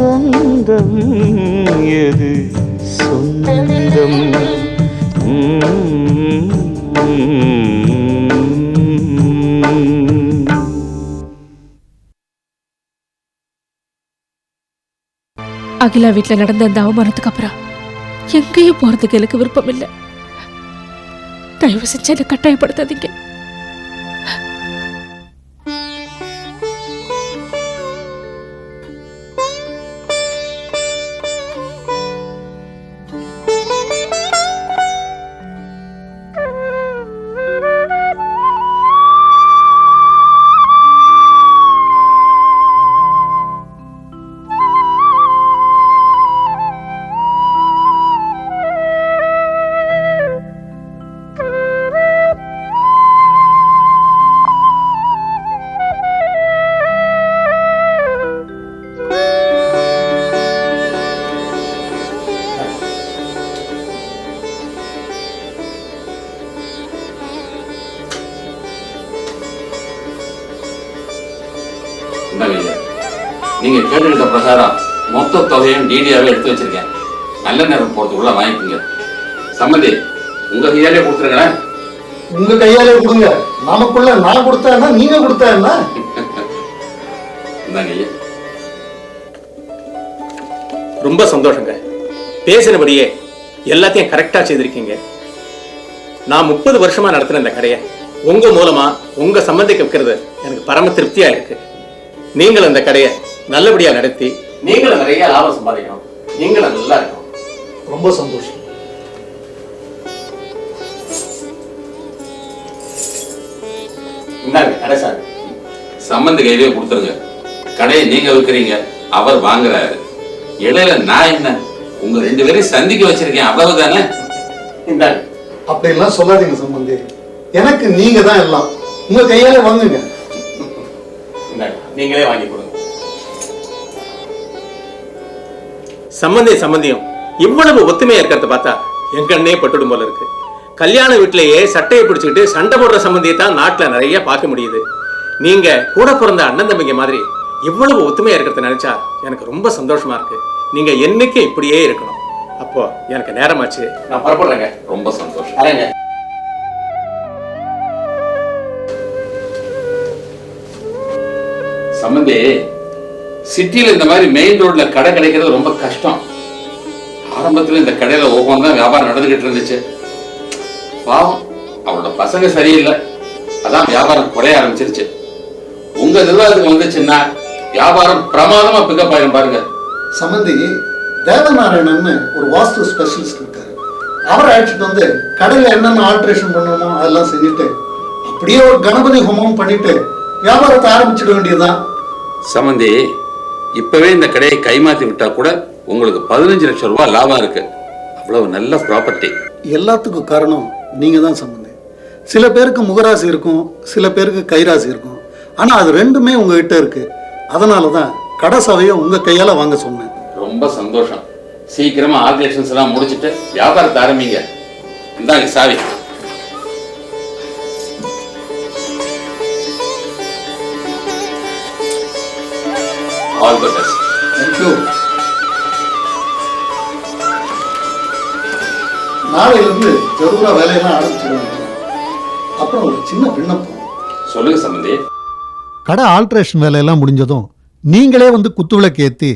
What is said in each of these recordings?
சொந்தம் எது சொந்தம்? அகிலா வீட்டில் நடந்த அந்த அவமானத்துக்கு அப்புறம் எங்கேயும் போறதுக்கு எனக்கு விருப்பம் இல்லை. தயவு செஞ்சு என்னை கட்டாயப்படுத்தாதீங்க. கேட்டுக்கிட்ட பிரகாரம் மொத்த தொகையும் டிடியாவே எடுத்து வச்சிருக்கேன். நல்ல நேரம் போறதுக்குள்ள வாங்கிக்கோங்க. சம்மதி உங்க கையாலே கொடுத்துருங்களேன் உங்க கையாலே கொடுங்க. நமக்குள்ள நான் கொடுத்தேன்னா நீங்க கொடுத்தா என்ன இந்தாங்க ஐயா. ரொம்ப சந்தோஷங்க. பேசினபடியே எல்லாத்தையும் கரெக்டா செய்திருக்கீங்க. நான் முப்பது வருஷமா நடத்தின இந்த கடையை உங்க மூலமா உங்க சம்பந்திக்கு வைக்கிறது எனக்கு பரம திருப்தியா இருக்கு. நீங்கள் அந்த கடையை நல்லபடியா நடத்தி நீங்களும் நிறைய லாபம் சம்பாதிக்கணும். நீங்களும் நல்லா இருக்கணும். ரொம்ப சந்தோஷம். இந்தாங்க கடை சார். சம்மந்தி கையிலே கொடுத்துருங்க. கடையை நீங்க விற்கிறீங்க அவர் வாங்குறாரு. இடையில நான் என்ன? உங்க ரெண்டு பேரையும் சந்திக்க வச்சிருக்கேன் அவ்வளவுதானே இந்தாங்க. அப்படியெல்லாம் சொல்லாதீங்க சம்பந்தி. எனக்கு நீங்க தான் எல்லாம். உங்க கையாலே வாங்குங்க. நீங்களே வாங்கி கொடுங்க. சம்பந்தி சம்பந்தியும் இவ்வளவு ஒத்துமையா இருக்கிறத பார்த்தா என் கண்ணே பட்டுடும் போல இருக்கு. கல்யாண வீட்டிலேயே சட்டையை பிடிச்சிக்கிட்டு சண்டை போடுற சம்பந்தியை தான் நாட்டில் நிறைய பார்க்க முடியுது. நீங்க கூட பிறந்த அண்ணன் தம்பிங்க மாதிரி இவ்வளவு ஒத்துமையா இருக்கிறத நினைச்சா எனக்கு ரொம்ப சந்தோஷமா இருக்கு. நீங்க என்னைக்கு இப்படியே இருக்கணும். அப்போ எனக்கு நேரமாச்சு. நான் புறப்படுறேங்க. ரொம்ப சந்தோஷம். சம்மந்தி சிட்டியில இந்த மாதிரி மெயின் ரோட்ல கடை கிடைக்கிறது ரொம்ப கஷ்டம். ஆரம்பத்துல இந்த கடையில ஒவ்வொன்று தான் வியாபாரம் நடந்துகிட்டு இருந்துச்சு. பாவம் அவளோட பசங்க சரியில்லை. அதான் வியாபாரம் குறைய ஆரம்பிச்சிருச்சு. உங்க நிர்வாகத்துக்கு வந்துச்சுன்னா வியாபாரம் பிரமாதமா பிக்கப் ஆயிரும் பாருங்க. சம்மந்தி தேவநாராயணன்னு ஒரு வாஸ்து ஸ்பெஷலிஸ்ட் இருக்காரு. அவரை அழைச்சிட்டு வந்து கடையில என்னென்ன ஆல்ட்ரேஷன் பண்ணணுமோ அதெல்லாம் செஞ்சுட்டு அப்படியே ஒரு கணபதி ஹோமம் பண்ணிட்டு வியாபாரத்தை ஆரம்பிச்சிட வேண்டியதுதான். சம்மந்தி இப்பவே இந்த கடையை கைமாத்தி விட்டா கூட உங்களுக்கு பதினஞ்சு லட்சம் ரூபாய் லாபம் இருக்கு. அவ்வளவு நல்ல ப்ராப்பர்ட்டி எல்லாத்துக்கும் காரணம் நீங்க தான் சம்பந்தி சில பேருக்கு முகராசி இருக்கும் சில பேருக்கு கைராசி இருக்கும். ஆனா அது ரெண்டுமே உங்ககிட்ட இருக்கு. அதனால தான் கடை சவையை உங்க கையால வாங்க சொன்னேன். ரொம்ப சந்தோஷம். சீக்கிரமா ஆர்கனைசேஷன்ஸ் எல்லாம் முடிச்சிட்டு வியாபாரத்தை ஆரம்பிங்க. இந்தாங்க சாவி. நாளையிலிருந்து ஜரூரா வேலையெல்லாம் ஆரம்பிச்சிடுவாங்க அப்புறம் ஒரு சின்ன விண்ணப்பம். சொல்லுங்க சம்பந்தி. கடை ஆல்ட்ரேஷன் வேலையெல்லாம் முடிஞ்சதும் நீங்களே வந்து குத்துவிளக்கு ஏற்றி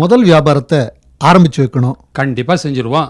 முதல் வியாபாரத்தை ஆரம்பிச்சு வைக்கணும். கண்டிப்பா செஞ்சிருவோம்.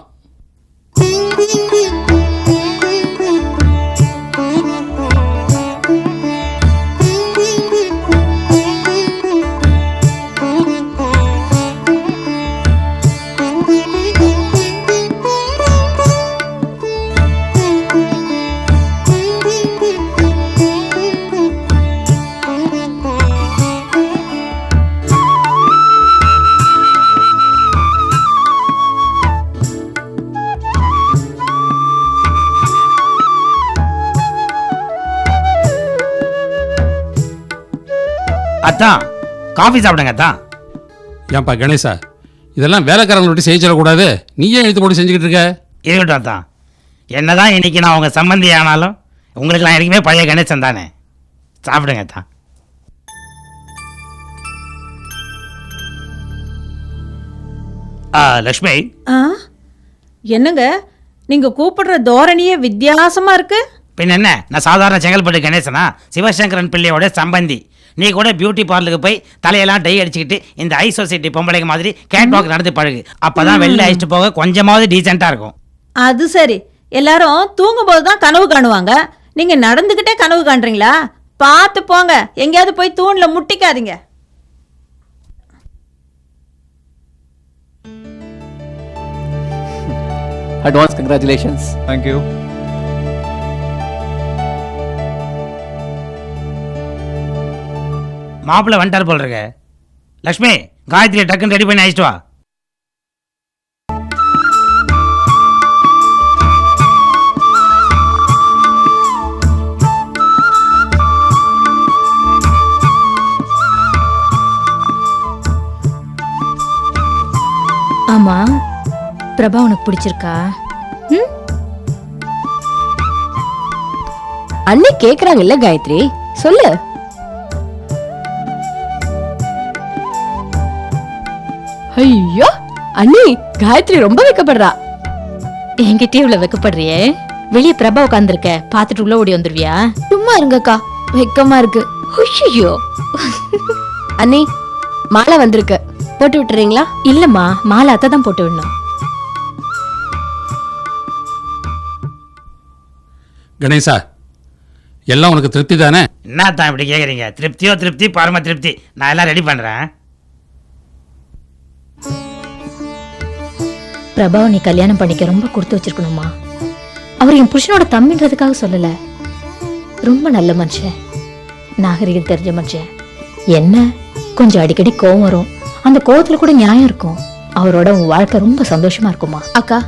அத்தான் காஃபி சாப்பிடுங்க அத்தான் ஏன்பா கணேசா இதெல்லாம் வேலைக்காரங்களை விட்டு செய்ய சொல்லக்கூடாது. நீயே எழுத்து போட்டு செஞ்சுக்கிட்டு இருக்க? இருக்கட்டும் அத்தான் என்னதான் இன்னைக்கு நான் உங்க சம்பந்தி ஆனாலும் உங்களுக்குலாம் எனக்குமே பழைய கணேசன் தானே. சாப்பிடுங்க ஆ, லக்ஷ்மி. ஆ என்னங்க? நீங்க கூப்பிடுற தோரணியே வித்தியாசமா இருக்கு. பின்ன என்ன? நான் சாதாரண செங்கல்பட்டு கணேசனா? சிவசங்கரன் பிள்ளையோட சம்பந்தி. நீ கூட பியூட்டி பார்லருக்கு போய் தலையெல்லாம் டை அடிச்சுக்கிட்டு இந்த ஐ சொசைட்டி பொம்பளைங்க மாதிரி கேட் வாக் நடந்து பழகு. அப்பதான் வெளில அழிச்சிட்டு போக கொஞ்சமாவது டீசெண்டா இருக்கும். அது சரி. எல்லாரும் தூங்கும்போது தான் கனவு காணுவாங்க. நீங்க நடந்துகிட்டே கனவு காண்றீங்களா? பார்த்து போங்க. எங்கேயாவது போய் தூண்ல முட்டிக்காதீங்க. அட்வான்ஸ் கங்க்ராச்சுலேஷன்ஸ் தேங்க்யூ மாப்பிள்ளை வந்துட்டார் போல் இருக்கு லக்ஷ்மி காயத்ரி டக்குன்னு ரெடி பண்ணி அழிச்சிட்டு வா. ஆமா பிரபா உனக்கு பிடிச்சிருக்கா? அண்ணி கேக்குறாங்கல்ல காயத்ரி சொல்லு. அண்ணி காயத்ரி ரொம்ப வைக்கப்படுறா. என்கிட்டயே இவ்வளவு வெக்கப்படுறியே? வெளியே பிரபா உட்காந்துருக்க பாத்துட்டு உள்ள ஓடி வந்துருவியா? சும்மா இருங்கக்கா வெக்கமா இருக்கு. ஐயோ அண்ணி மாலை வந்திருக்கு. போட்டு விட்டுறீங்களா? இல்லம்மா மாலை அத்தை தான் போட்டு விடணும். கணேசா எல்லாம் உனக்கு திருப்தி தானே? என்ன தான் இப்படி கேட்குறீங்க திருப்தியோ திருப்தி பரம திருப்தி. நான் எல்லாம் ரெடி பண்ணுறேன் பிரபாவை நீ கல்யாணம் பண்ணிக்க ரொம்ப கொடுத்து வச்சிருக்கணுமா அவர் என் புருஷனோட தம்பின்றதுக்காக சொல்லல. ரொம்ப நல்ல மனுஷன். நாகரிகம் தெரிஞ்ச மனுஷன். என்ன? கொஞ்சம் அடிக்கடி கோவம் வரும். அந்த கோவத்துல கூட நியாயம் இருக்கும். அவரோட உன் வாழ்க்கை ரொம்ப சந்தோஷமா இருக்குமா? அக்கா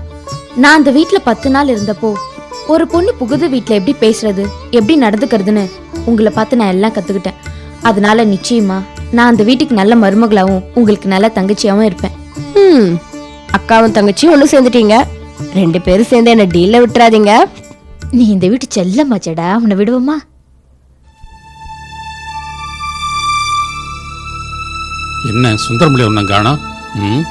நான் அந்த வீட்ல பத்து நாள் இருந்தப்போ ஒரு பொண்ணு புகுது வீட்ல எப்படி பேசுறது எப்படி நடந்துக்கிறதுன்னு உங்களை பார்த்து நான் எல்லாம் கத்துக்கிட்டேன். அதனால நிச்சயமா நான் அந்த வீட்டுக்கு நல்ல மருமகளாவும் உங்களுக்கு நல்ல தங்கச்சியாவும் இருப்பேன். அக்காவும் தங்கச்சியும் ஒண்ணு சேர்ந்துட்டீங்க. ரெண்டு பேரும் சேர்ந்து என்ன டீல்ல விட்டுறாதீங்க. நீ இந்த வீட்டு செல்லம்மாச்சடா உன்னை விடுவோமா? என்ன சுந்தரமொழி ஒன்றும் காணோம் ம்?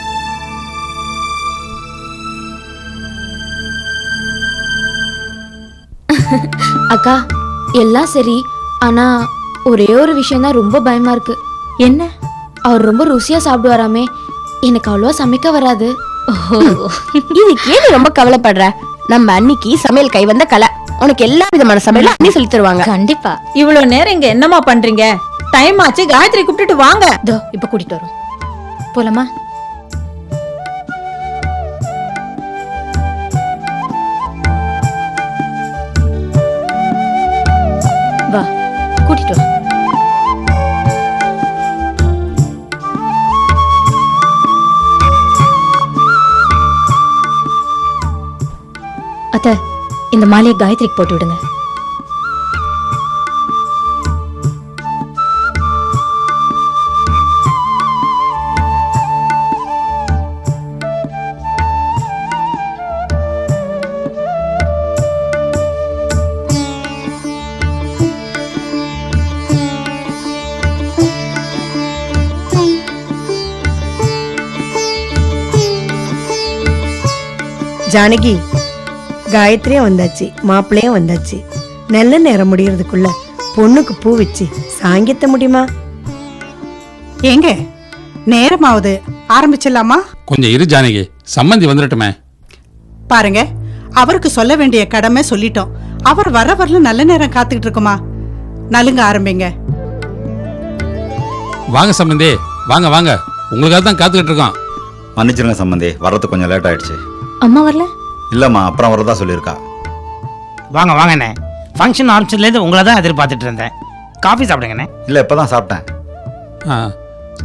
அக்கா எல்லாம் சரி ஆனா ஒரே ஒரு விஷயம் தான் ரொம்ப பயமா இருக்கு. என்ன? அவர் ரொம்ப ருசியா சாப்பிடுவாராமே. எனக்கு அவ்வளவா சமைக்க வராது. ஏன் நீ ரொம்ப கவலைப்படுற. நம்ம அன்னிக்கு சமையல் கை வந்த கலை. உனக்கு எல்லா விதமான சமையலும் அண்ணி சொல்லி தருவாங்க. கண்டிப்பா. இவ்வளவு நேரம் இங்க என்னம்மா பண்றீங்க? டைம் ஆச்சு காயத்ரி கூப்பிட்டுட்டு வாங்க. இதோ இப்ப கூட்டிட்டு வரோம். போலாமா? வா கூட்டிட்டு வா. இந்த மாலையை காயத்ரிக்கு போட்டு விடுங்க. ஜானகி காயத்ரியும் வந்தாச்சு மாப்பிள்ளையும் வந்தாச்சு. நல்ல நேரம் முடியறதுக்குள்ள பொண்ணுக்கு பூ வச்சு சாங்கித்த முடியுமா? ஏங்க நேரமாவது ஆரம்பிச்சிடலாமா? கொஞ்சம் இரு ஜானகி சம்மந்தி வந்துடட்டுமே. பாருங்க அவருக்கு சொல்ல வேண்டிய கடமை சொல்லிட்டோம். அவர் வர வரல நல்ல நேரம் காத்துக்கிட்டு இருக்குமா? நலுங்க ஆரம்பிங்க. வாங்க சம்மந்தி வாங்க வாங்க. உங்களுக்காக தான் காத்துக்கிட்டு இருக்கோம். மன்னிச்சிருங்க சம்பந்தி வர்றது கொஞ்சம் லேட் ஆயிடுச்சு. அம்மா வரல? இல்லம்மா அப்புறம் வரதா சொல்லியிருக்கா. வாங்க வாங்கண்ணே ஃபங்க்ஷன் ஆரம்பிச்சதுலேருந்து உங்களை தான் எதிர்பார்த்துட்டு இருந்தேன். காஃபி சாப்பிடுங்கண்ணே இல்லை இப்போ தான் சாப்பிட்டேன். ஆ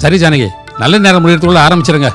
சரி ஜானகி. நல்ல நேரம் முடியறதுக்குள்ள ஆரம்பிச்சிருங்க.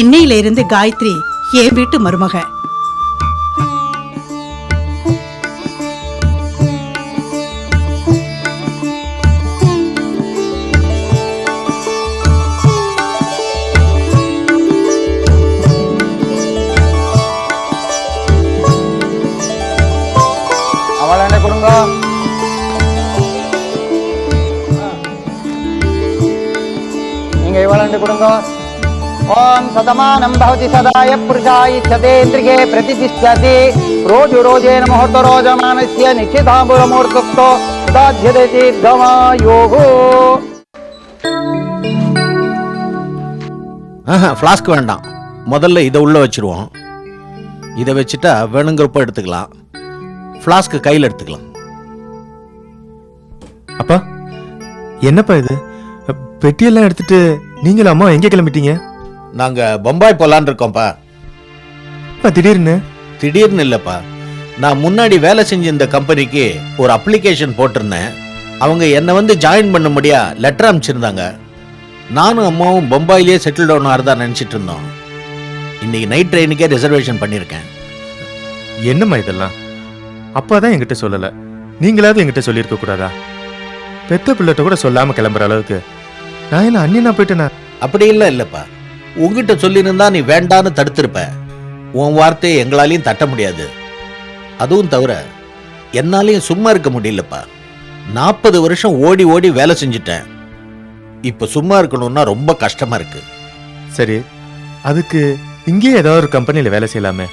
இன்னையில இருந்து காயத்ரி என் வீட்டு மருமக. அவளாண்ட கொடுங்க? நீங்க இவளாண்ட கொடுங்க? ஓம் சதமானம் பவதி சதாய புருஷாய சதேந்திரிகே பிரதிதிஷ்டதி ரோஜு ரோஜேன முகூர்த்த ரோஜமானஸ்ய நிச்சிதாம்புர முகூர்த்தஸ்தோ சாத்தியதே தீர்க்கமாயோகோ ஃப்ளாஸ்க் வேண்டாம். முதல்ல இதை உள்ள வச்சிருவோம். இதை வச்சுட்டா வேணுங்கிறப்ப எடுத்துக்கலாம். ஃப்ளாஸ்க்கு கையில் எடுத்துக்கலாம். அப்பா என்னப்பா இது? பெட்டியெல்லாம் எடுத்துட்டு நீங்களும் அம்மா எங்கே கிளம்பிட்டீங்க? நாங்கள் பம்பாய் போலான்னு இருக்கோம்ப்பா. திடீர்னு? திடீர்னு இல்லைப்பா. நான் முன்னாடி வேலை செஞ்ச இந்த கம்பெனிக்கு ஒரு அப்ளிகேஷன் போட்டிருந்தேன். அவங்க என்னை வந்து ஜாயின் பண்ண முடியா லெட்டர் அனுப்பிச்சிருந்தாங்க. நானும் அம்மாவும் பம்பாயிலேயே செட்டில் டவுன் ஆகிறதா நினச்சிட்டு இருந்தோம். இன்னைக்கு நைட் ட்ரெயினுக்கே ரிசர்வேஷன் பண்ணியிருக்கேன். என்னம்மா இதெல்லாம்? அப்பா தான் என்கிட்ட சொல்லல. நீங்களாவது என்கிட்ட சொல்லியிருக்க கூடாதா? பெத்த பிள்ளைகிட்ட கூட சொல்லாம கிளம்புற அளவுக்கு. நான் என்ன அண்ணியனா போயிட்டேனா? அப்படி இல்லை இல்லைப்பா. உங்ககிட்ட சொல்லியிருந்தா நீ வேண்டான்னு தடுத்திருப்ப. உன் வார்த்தையை எங்களாலையும் தட்ட முடியாது. அதுவும் தவிர என்னாலையும் சும்மா இருக்க முடியலப்பா. நாற்பது வருஷம் ஓடி ஓடி வேலை செஞ்சுட்டேன். இப்போ சும்மா இருக்கணும்னா ரொம்ப கஷ்டமா இருக்கு. சரி அதுக்கு இங்கேயே ஏதாவது ஒரு கம்பெனியில் வேலை செய்யலாமே.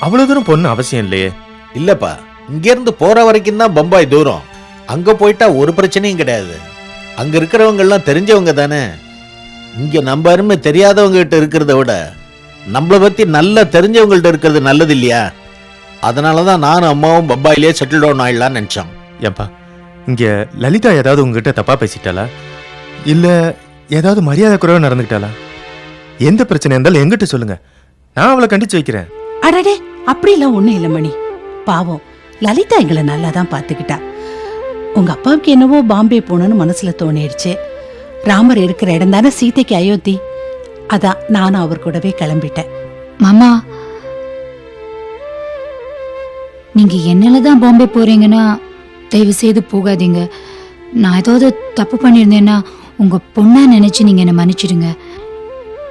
அவ்வளோ தூரம் பொண்ணு அவசியம் இல்லையே. இல்லப்பா இங்கேருந்து போற வரைக்கும் தான் பம்பாய் தூரம். அங்க போயிட்டா ஒரு பிரச்சனையும் கிடையாது. அங்க இருக்கிறவங்க எல்லாம் தெரிஞ்சவங்க தானே. இங்க நம்ம அருமை தெரியாதவங்க கிட்ட இருக்கிறத விட நம்மளை பத்தி நல்லா தெரிஞ்சவங்கள்ட்ட இருக்கிறது நல்லது இல்லையா அதனால தான் நானும் அம்மாவும் பம்பாயிலே செட்டில் டவுன் ஆயிடலாம்னு நினைச்சோம். ஏன்பா இங்கே லலிதா ஏதாவது உங்ககிட்ட தப்பா பேசிட்டாளா? இல்லை ஏதாவது மரியாதை குறைவா நடந்துக்கிட்டாளா எந்த பிரச்சனை இருந்தாலும் எங்கிட்ட சொல்லுங்க. நான் அவளை கண்டிச்சு வைக்கிறேன். அடடே அப்படிலாம் ஒண்ணும் இல்ல மணி. பாவம் லலிதா எங்களை நல்லா தான் பாத்துக்கிட்டா உங்க அப்பாவுக்கு என்னவோ பாம்பே போகணும்னு மனசுல தோணிடுச்சு. ராமர் இருக்கிற இடம் தானே? சீதைக்கு அயோத்தி. அதான் நானும் அவர் கூடவே கிளம்பிட்டேன். மாமா நீங்க என்னால தான் பாம்பே போறீங்கன்னா தயவு செய்து போகாதீங்க. நான் ஏதாவது தப்பு பண்ணியிருந்தேன்னா உங்க பொண்ணா நினைச்சு நீங்க என்னை மன்னிச்சிடுங்க.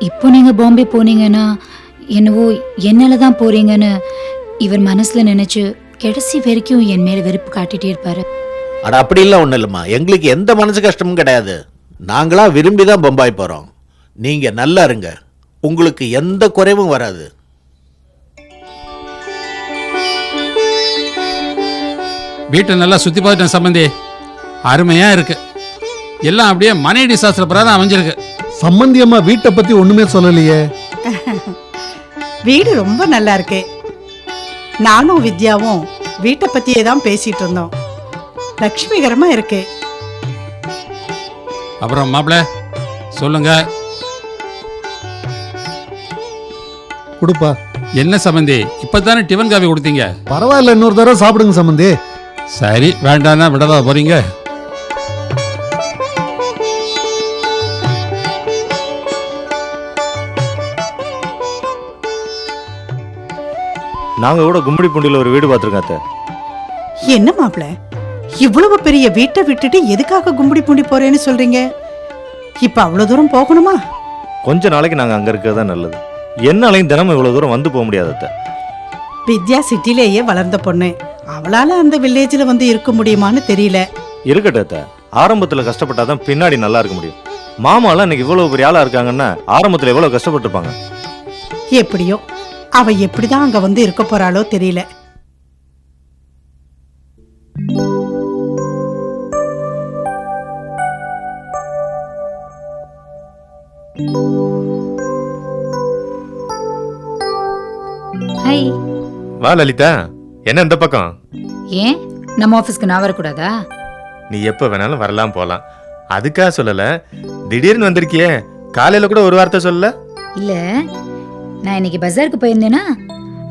இப்போ நீங்க பாம்பே போனீங்கன்னா என்னவோ என்னால தான் போறீங்கன்னு இவர் மனசுல நினைச்சு கடைசி வரைக்கும் என் மேல வெறுப்பு காட்டிட்டே இருப்பாரு. அட அப்படிலாம் ஒன்றும் இல்லைம்மா. எங்களுக்கு எந்த மனசு கஷ்டமும் கிடையாது. நாங்களா விரும்பி தான் பம்பாய் போகிறோம் நீங்கள் நல்லா இருங்க. உங்களுக்கு எந்த குறைவும் வராது. வீட்டை நல்லா சுற்றி பார்த்துட்டேன் சம்பந்தி. அருமையாக இருக்கு. எல்லாம் அப்படியே மனைவி சாஸ்திர பிரகாரம் அமைஞ்சிருக்கு. சம்பந்தி அம்மா வீட்டை பத்தி ஒண்ணுமே சொல்லலையே. வீடு ரொம்ப நல்லா இருக்கு. நானும் வித்யாவும் வீட்டை பத்தியே தான் பேசிட்டு இருந்தோம். லட்சுமிகரமா இருக்கு. அப்புறம் மாப்பிள்ள சொல்லுங்க. கொடுப்பா. என்ன சம்பந்தி இப்பதானே டிஃபன் காஃபி கொடுத்தீங்க? பரவாயில்ல இன்னொரு தடவை சாப்பிடுங்க சம்பந்தி சரி வேண்டாம்னா விடவா போறீங்க? நாங்க கூட கும்மிடி பூண்டியில் ஒரு வீடு பார்த்துருக்கோம் அத்தை. என்ன மாப்பிள? இவ்வளவு பெரிய வீட்டை விட்டுட்டு எதுக்காக கும்படி பூண்டி போறேன்னு சொல்றீங்க? இப்ப அவ்வளவு தூரம் போகணுமா? கொஞ்ச நாளைக்கு நாங்க அங்க இருக்கிறது தான் நல்லது. என்னாலையும் தினமும் இவ்வளவு தூரம் வந்து போக முடியாது அத்தை. வித்யா சிட்டிலேயே வளர்ந்த பொண்ணு. அவளால அந்த வில்லேஜ்ல வந்து இருக்க முடியுமான்னு தெரியல. இருக்கட்டும் அத்தை. ஆரம்பத்துல கஷ்டப்பட்டாதான் பின்னாடி நல்லா இருக்க முடியும். மாமாலாம் இன்னைக்கு இவ்வளவு பெரிய ஆளா இருக்காங்கன்னா ஆரம்பத்துல எவ்வளவு கஷ்டப்பட்டிருப்பாங்க? எப்படியோ அவ எப்படிதான் அங்க வந்து இருக்க போறாளோ தெரியல. ஹாய் வா லலிதா. என்ன இந்த பக்கம்? ஏன்? நம்ம ஆஃபீஸ்க்கு நான் வரக்கூடாதா? நீ எப்ப வேணாலும் வரலாம் போலாம். அதுக்காக சொல்லல. திடீர்னு வந்திருக்கியே. காலையில கூட ஒரு வார்த்தை சொல்லல? இல்ல. நான் இன்னைக்கு பஜாருக்கு போயிருந்தேனா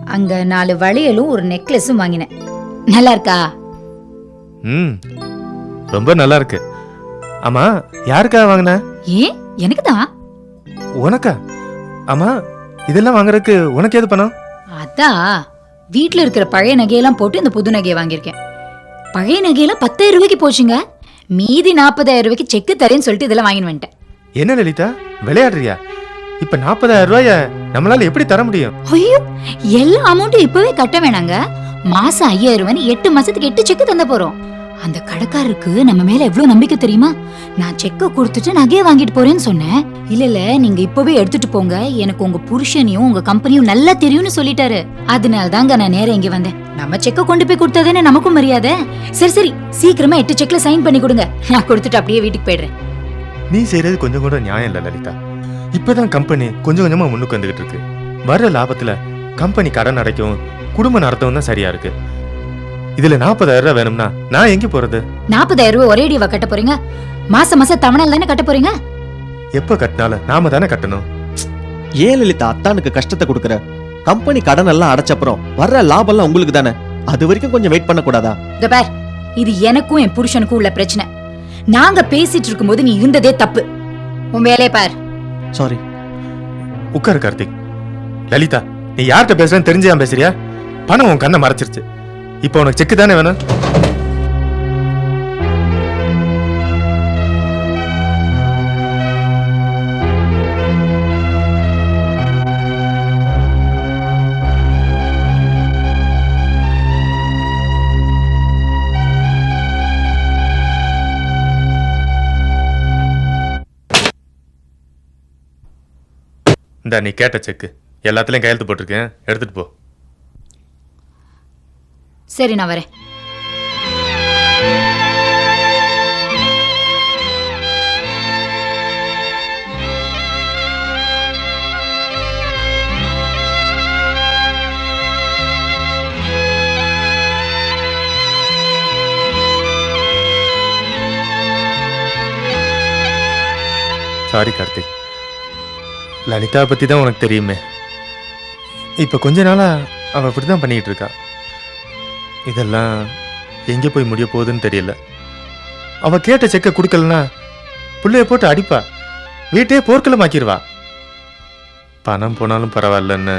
அங்க நாலு வளையலும் ஒரு நெக்லஸும் வாங்கினேன். நல்லா இருக்கா? ம். ரொம்ப நல்லா இருக்கு. ஆமா யாருக்காக வாங்கின? ஏன்? எனக்கு தான். உனக்கா? ஆமா இதெல்லாம் வாங்குறதுக்கு உனக்கு ஏது பணம்? அதான் வீட்ல இருக்கிற பழைய நகையெல்லாம் போட்டு இந்த புது நகையை வாங்கியிருக்கேன். பழைய நகையெல்லாம் பத்தாயிரம் ரூபாய்க்கு போச்சுங்க. மீதி நாற்பதாயிரம் ரூபாய்க்கு செக்கு தரேன்னு சொல்லிட்டு இதெல்லாம் வாங்கிட்டு வந்துட்டேன். என்ன லலிதா? விளையாடுறியா? இப்ப நாற்பதாயிரம் ரூபாய நம்மளால எப்படி தர முடியும்? ஐயோ எல்லா அமௌண்ட்டும் இப்பவே கட்ட வேணாங்க. மாசம் ஐயாயிரம் ரூபாய் எட்டு மாசத்துக்கு எட்டு செக்கு தந்த போறோம். அந்த கடைக்காரருக்கு நம்ம மேல எவ்வளவு நம்பிக்கை தெரியுமா? நான் செக்க கொடுத்துட்டு நகையை வாங்கிட்டு போறேன்னு சொன்னேன். இல்ல இல்ல நீங்க இப்பவே எடுத்துட்டு போங்க. எனக்கு உங்க புருஷனையும் உங்க கம்பெனியும் நல்லா தெரியும்னு சொல்லிட்டாரு. அதனால தாங்க நான் நேரம் இங்க வந்தேன். நம்ம செக்க கொண்டு போய் கொடுத்தாதானே நமக்கும் மரியாதை. சரி சரி சீக்கிரமா எட்டு செக்ல சைன் பண்ணி கொடுங்க. நான் கொடுத்துட்டு அப்படியே வீட்டுக்கு போயிடுறேன். நீ செய்யறது கொஞ்சம் கூட நியாயம் இல்ல லலிதா. இப்பதான் கம்பெனி கொஞ்சம் கொஞ்சமா முன்னுக்கு வந்துகிட்டு இருக்கு. வர்ற லாபத்துல கம்பெனி கடன் அடைக்கவும் குடும்பம் நடத்தவும் தான் சரியா இருக்கு. இதுல நாற்பதாயிரம் ரூபாய் வேணும்னா நான் எங்க போறது? நாற்பதாயிரம் ரூபாய் ஒரேடிவா கட்ட போறீங்க? மாசம் மாசம் தவணையில் தானே கட்ட போறீங்க? எப்ப கட்டினாலும் நாம தானே கட்டணும். ஏன் லலிதா அத்தானுக்கு கஷ்டத்தை கொடுக்குற. கம்பெனி கடன் எல்லாம் அடைச்சப்புறம் வர்ற லாபம் எல்லாம் உங்களுக்கு தானே? அது வரைக்கும் கொஞ்சம் வெயிட் பண்ணக்கூடாதா இதோ பார் இது எனக்கும் என் புருஷனுக்கும் உள்ள பிரச்சனை. நாங்க பேசிட்டு இருக்கும்போது நீ இருந்ததே தப்பு. உன் வேலையை பார். சாரி உட்காரு கார்த்திக். லலிதா நீ யார்கிட்ட பேசுறேன்னு தெரிஞ்சே பேசுறியா? பணம் உன் கண்ணை மறைச்சிருச்சு. இப்போ உனக்கு செக்கு தானே வேணும்? இந்த நீ கேட்ட செக்கு எல்லாத்துலயும் கையெழுத்து போட்டிருக்கேன். எடுத்துட்டு போ. சரி நான் வரேன். சாரி கார்த்திக் லலிதா பத்தி தான் உனக்கு தெரியுமே. இப்ப கொஞ்ச நாளா அவ இப்படிதான் பண்ணிட்டு இருக்கா. இதெல்லாம் எங்க போய் முடிய போகுதுன்னு தெரியல. அவ கேட்ட செக்க கொடுக்கலனா புள்ளைய போட்டு அடிப்பா. வீட்டையே போர்க்களமாக்கிடுவா பணம் போனாலும் பரவாயில்லன்னு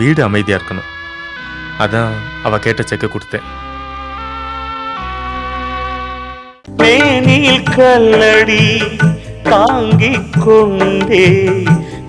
வீடு அமைதியா இருக்கணும். அதான் அவ கேட்ட செக்க கொடுத்தேன். மேனில் கல்லடி தாங்கிக் கொண்டே